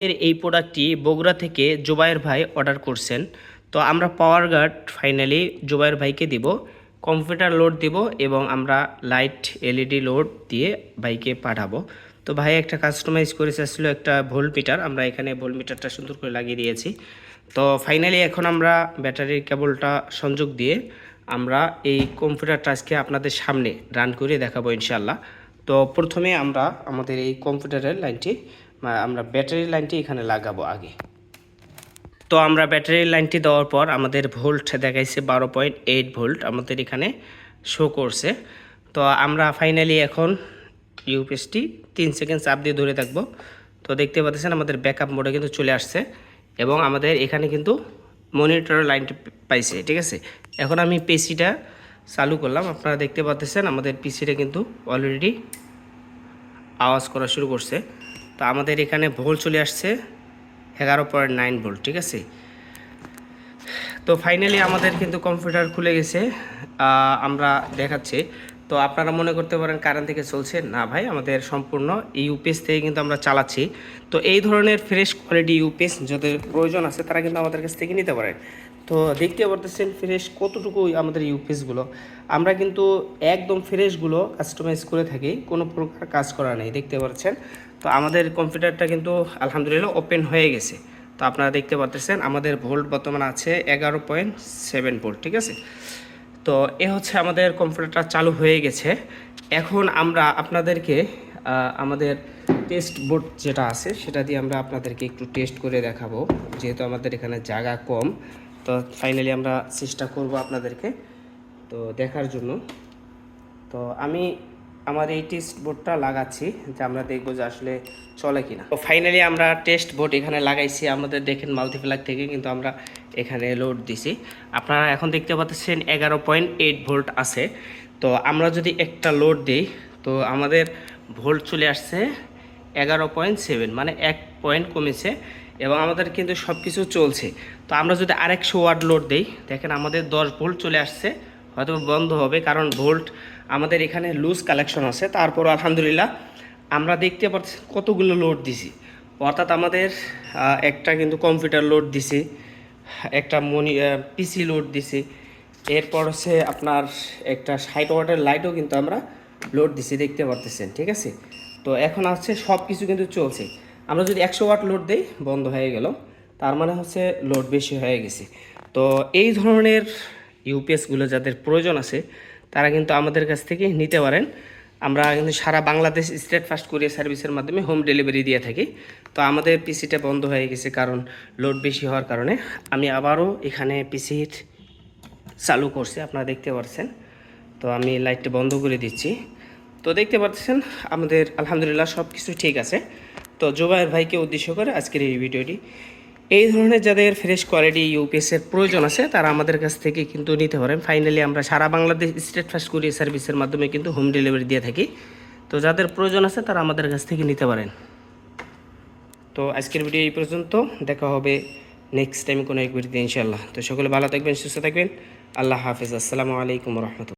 এর এই প্রোডাক্টটি বগুড়া থেকে জুবাইর ভাই অর্ডার করছেন। তো আমরা পাওয়ার গার্ড ফাইনালি জুবাইর ভাইকে দিব কম্পিউটার লোড দিব এবং আমরা লাইট এলইডি লোড দিয়ে ভাইকে পাঠাবো। তো ভাই একটা কাস্টমাইজ করে চাচ্ছিল একটা ভোল্ট মিটার আমরা এখানে ভোল্ট মিটারটা সুন্দর করে লাগিয়ে দিয়েছি। তো ফাইনালি এখন আমরা ব্যাটারির কেবলটা সংযোগ দিয়ে আমরা এই কম্পিউটার আজকে আপনাদের সামনে রান করে দেখাবো ইনশাল্লাহ তো প্রথমে আমরা আমাদের এই কম্পিউটারের লাইনটি আমরা ব্যাটারি লাইনটি এখানে লাগাবো আগে। তো আমরা ব্যাটারি লাইনটি দেওয়ার পর আমাদের ভোল্ট দেখাইছে বারো পয়েন্ট এইট ভোল্ট আমাদের এখানে শো করছে। তো আমরা ফাইনালি এখন ইউপিএসটি তিন সেকেন্ড চাপ দিয়ে ধরে থাকব। তো দেখতে পাচ্ছেন আমাদের ব্যাকআপ মোডে কিন্তু চলে আসছে এবং আমাদের এখানে কিন্তু মনিটর লাইনটি পাইছে, ঠিক আছে? এখন আমি পিসিটা চালু করলাম। আপনারা দেখতে পাচ্ছেন আমাদের পিসিটা কিন্তু অলরেডি আওয়াজ করা শুরু করছে। তো আমাদের এখানে ভোল্ট চলে আসছে এগারো পয়েন্ট নাইন ভোল্ট ঠিক আছে? তো ফাইনালি আমাদের কিন্তু কম্পিউটার খুলে গেছে আমরা দেখাচ্ছি। তো আপনারা মনে করতে পারেন কারেন্ট থেকে চলছে। না ভাই, আমাদের সম্পূর্ণ ইউপিএস থেকে কিন্তু আমরা চালাচ্ছি। তো এই ধরনের ফ্রেশ কোয়ালিটি ইউপিএস যাদের প্রয়োজন আছে, তারা কিন্তু আমাদের কাছ থেকে নিতে পারেন। তো দেখতে পারতেছেন ফ্রেশ কতটুকু আমাদের ইউপিএসগুলো আমরা কিন্তু একদম ফ্রেশগুলো কাস্টমাইজ করে থাকি, কোনো প্রকার কাজ করা নেই, দেখতে পাচ্ছেন? তো আমাদের কম্পিউটারটা কিন্তু আলহামদুলিল্লাহ ওপেন হয়ে গেছে। তো আপনারা দেখতে পাচ্ছেন আমাদের ভোল্ট বর্তমানে আছে এগারো পয়েন্ট সেভেন ভোল্ট, ঠিক আছে? তো এ হচ্ছে আমাদের কম্পিউটারটা চালু হয়ে গেছে। এখন আমরা আপনাদেরকে আমাদের টেস্ট বোর্ড যেটা আছে সেটা দিয়ে আমরা আপনাদেরকে একটু টেস্ট করে দেখাবো, যেহেতু আমাদের এখানে জায়গা কম। তো ফাইনালি আমরা চেষ্টা করব আপনাদেরকে, তো দেখার জন্য। তো আমি আমার এই টেস্ট বোর্ডটা লাগাচ্ছি, যে আমরা দেখব যে আসলে চলে কিনা। তো ফাইনালি আমরা টেস্ট বোর্ড এখানে লাগাইছি, আমাদের দেখেন মাল্টিপ্লাগ থেকে কিন্তু আমরা এখানে লোড দিছি। আপনারা এখন দেখতে পাচ্ছেন এগারো পয়েন্ট এইট ভোল্ট আছে। তো আমরা যদি একটা লোড দিই, তো আমাদের ভোল্ট চলে আসছে এগারো পয়েন্ট সেভেন মানে এক পয়েন্ট কমেছে এবং আমাদের কিন্তু সব কিছু চলছে। তো আমরা যদি আরেকশো ওয়াট লোড দিই, দেখেন আমাদের দশ ভোল্ট চলে আসছে। হয়তো বন্ধ হবে, কারণ ভোল্ট আমাদের এখানে লুজ কালেকশন আছে। তারপর আলহামদুলিল্লাহ আমরা দেখতে পাচ্ছি কতগুলো লোড দিছি। অর্থাৎ আমাদের একটা কিন্তু কম্পিউটার লোড দিছি, একটা মনি পিসি লোড দিছি, এরপর হচ্ছে আপনার একটা ষাট ওয়াটের লাইটও কিন্তু আমরা লোড দিছি, দেখতে পারতেছেন, ঠিক আছে? তো এখন আছে সব কিছু কিন্তু চলছে। আমরা যদি একশো ওয়াট লোড দেই, বন্ধ হয়ে গেল। তার মানে হচ্ছে লোড বেশি হয়ে গেছে। তো এই ধরনের ইউপিএসগুলো যাদের প্রয়োজন আছে, তারা কিন্তু আমাদের কাছ থেকে নিতে পারেন। আমরা কিন্তু সারা বাংলাদেশ স্টেট ফাস্ট কুরিয়ার সার্ভিসের মাধ্যমে হোম ডেলিভারি দিয়ে থাকি। তো আমাদের পিসিটা বন্ধ হয়ে গেছে কারণ লোড বেশি হওয়ার কারণে। আমি আবারও এখানে পিসির চালু করছি, আপনারা দেখতে পাচ্ছেন তো আমি লাইটটা বন্ধ করে দিচ্ছি। তো দেখতে পাচ্ছেন আমাদের আলহামদুলিল্লাহ সব কিছু ঠিক আছে। তো জোবায়ের ভাইকে উদ্দেশ্য করে আজকের এই ভিডিওটি। এই ধরনের যাদের ফ্রেশ কোয়ালিটি ইউপিএসের প্রয়োজন আছে, তারা আমাদের কাছ থেকে কিন্তু নিতে পারেন। ফাইনালি আমরা সারা বাংলাদেশ স্টেট ফাস্ট কুরিয়ার সার্ভিসের মাধ্যমে কিন্তু হোম ডেলিভারি দিয়ে থাকি। তো যাদের প্রয়োজন আছে, তারা আমাদের কাছ থেকে নিতে পারেন। তো আজকের ভিডিও এই পর্যন্ত। দেখা হবে নেক্সট টাইম কোনো এক ভিডিওতে ইনশাল্লাহ তো সকলে ভালো থাকবেন, সুস্থ থাকবেন। আল্লাহ হাফিজ। আসসালামু আলাইকুম রহমতুল্লাহ।